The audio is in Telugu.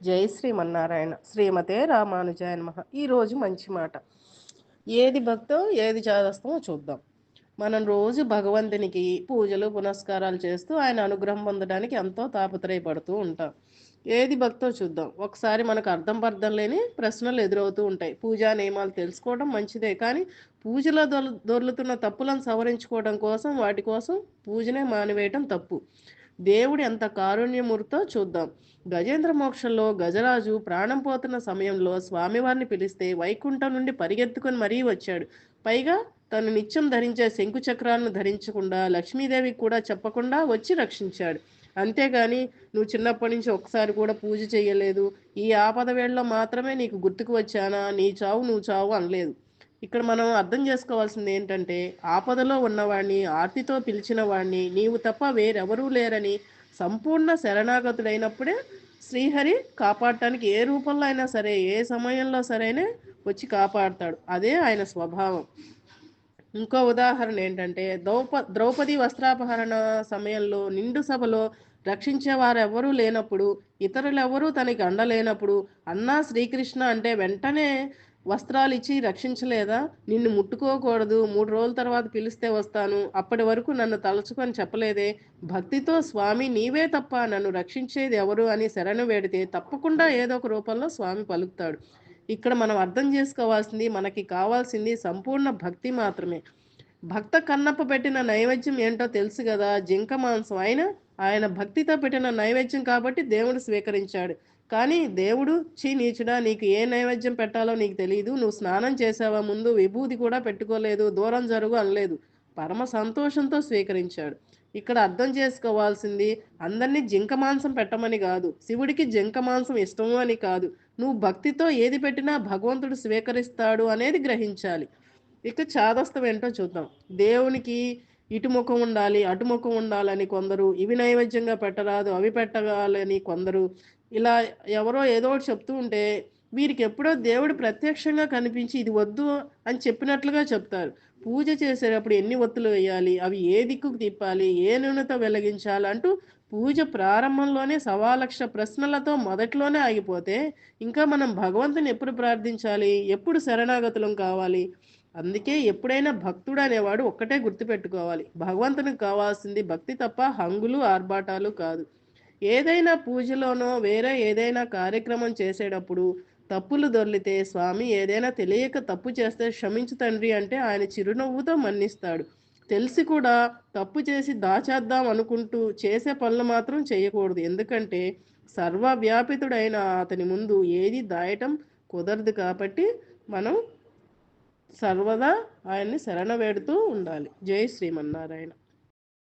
జై శ్రీమన్నారాయణ. శ్రీమతే రామానుజాయ నమ ఈరోజు మంచి మాట. ఏది భక్తో ఏది చేదస్తమో చూద్దాం. మనం రోజు భగవంతునికి పూజలు పునస్కారాలు చేస్తూ ఆయన అనుగ్రహం పొందడానికి ఎంతో తాపత్రయపడుతూ ఉంటాం. ఏది భక్తో చూద్దాం. ఒకసారి మనకు అర్థం పర్థం లేని ప్రశ్నలు ఎదురవుతూ ఉంటాయి. పూజా నియమాలు తెలుసుకోవడం మంచిదే కానీ పూజలో దొర్ దొర్లుతున్న తప్పులను సవరించుకోవడం కోసం వాటి కోసం పూజనే మానివేయటం తప్పు. దేవుడు ఎంత కారుణ్యమూర్తో చూద్దాం. గజేంద్ర మోక్షంలో గజరాజు ప్రాణం పోతున్న సమయంలో స్వామివారిని పిలిస్తే వైకుంఠం నుండి పరిగెత్తుకొని మరీ వచ్చాడు. పైగా తను నిత్యం ధరించే శంకు చక్రాలను ధరించకుండా లక్ష్మీదేవికి కూడా చెప్పకుండా వచ్చి రక్షించాడు. అంతేగాని నువ్వు చిన్నప్పటి నుంచి ఒకసారి కూడా పూజ చేయలేదు. ఈ ఆపద వేళలో మాత్రమే నీకు గుర్తుకు వచ్చానా? నీ చావు నువ్వు చావు అనలేదు. ఇక్కడ మనం అర్థం చేసుకోవాల్సింది ఏంటంటే ఆపదలో ఉన్నవాడిని ఆర్తితో పిలిచిన వాడిని నీవు తప్ప వేరెవరూ లేరని సంపూర్ణ శరణాగతుడైనప్పుడే శ్రీహరి కాపాడటానికి ఏ రూపంలో అయినా సరే ఏ సమయంలో సరైనా వచ్చి కాపాడతాడు. అదే ఆయన స్వభావం. ఇంకో ఉదాహరణ ఏంటంటే ద్రౌప ద్రౌపది వస్త్రాపహరణ సమయంలో నిండు సభలో రక్షించేవారు ఎవరూ లేనప్పుడు ఇతరులెవరూ తనకి అండలేనప్పుడు అన్నా శ్రీకృష్ణ అంటే వెంటనే వస్త్రాలు ఇచ్చి రక్షించలేదా? నిన్ను ముట్టుకోకూడదు. మూడు రోజుల తర్వాత పిలిస్తే వస్తాను. అప్పటి వరకు నన్ను తలుచుకొని చెప్పలేదే. భక్తితో స్వామి నీవే తప్ప నన్ను రక్షించేది ఎవరు? అని శరణు వేడితే తప్పకుండా ఏదో ఒక రూపంలో స్వామి పలుకుతాడు. ఇక్కడ మనం అర్థం చేసుకోవాల్సింది మనకి కావాల్సింది సంపూర్ణ భక్తి మాత్రమే. భక్త కన్నప్ప పెట్టిన నైవేద్యం ఏంటో తెలుసు కదా? జింక మాంసం. అయినా ఆయన భక్తితో పెట్టిన నైవేద్యం కాబట్టి దేవుడు స్వీకరించాడు. కానీ దేవుడు చీ నీచుడా నీకు ఏ నైవేద్యం పెట్టాలో నీకు తెలియదు నువ్వు స్నానం చేసావా ముందు? విభూతి కూడా పెట్టుకోలేదు. దూరం జరుగు అనలేదు. పరమ సంతోషంతో స్వీకరించాడు. ఇక్కడ అర్థం చేసుకోవాల్సింది అందరినీ జింక మాంసం పెట్టమని కాదు. శివుడికి జింక మాంసం ఇష్టము అని కాదు. నువ్వు భక్తితో ఏది పెట్టినా భగవంతుడు స్వీకరిస్తాడు అనేది గ్రహించాలి. ఇక చాదస్తం ఏంటో చూద్దాం. దేవునికి ఇటు ముఖం ఉండాలి అటు ముఖం ఉండాలని కొందరు ఇవి నైవేద్యంగా పెట్టరాదు అవి పెట్టగాలని కొందరు ఇలా ఎవరో ఏదో ఒకటి చెప్తూ ఉంటే వీరికి ఎప్పుడో దేవుడు ప్రత్యక్షంగా కనిపించి ఇది వద్దు అని చెప్పినట్లుగా చెప్తారు. పూజ చేసేటప్పుడు ఎన్ని ఒత్తులు వేయాలి? అవి ఏ దిక్కుకు తిప్పాలి? ఏ నూనెతో వెలిగించాలి? అంటూ పూజ ప్రారంభంలోనే సవాలక్ష ప్రశ్నలతో మొదట్లోనే ఆగిపోతే ఇంకా మనం భగవంతుని ఎప్పుడు ప్రార్థించాలి? ఎప్పుడు శరణాగతులం కావాలి? అందుకే ఎప్పుడైనా భక్తుడు అనేవాడు ఒక్కటే గుర్తుపెట్టుకోవాలి. భగవంతునికి కావాల్సింది భక్తి తప్ప హంగులు ఆర్భాటాలు కాదు. ఏదైనా పూజలోనో వేరే ఏదైనా కార్యక్రమం చేసేటప్పుడు తప్పులు దొర్లితే స్వామి ఏదైనా తెలియక తప్పు చేస్తే క్షమించు తండ్రి అంటే ఆయన చిరునవ్వుతో మన్నిస్తాడు. తెలిసి కూడా తప్పు చేసి దాచేద్దాం అనుకుంటూ చేసే పనులు మాత్రం చేయకూడదు. ఎందుకంటే సర్వవ్యాపితుడైన అతని ముందు ఏది దాయటం కుదరదు కాబట్టి మనం సర్వదా ఆయన్ని శరణ వేడుతూ ఉండాలి. జై శ్రీమన్నారాయణ.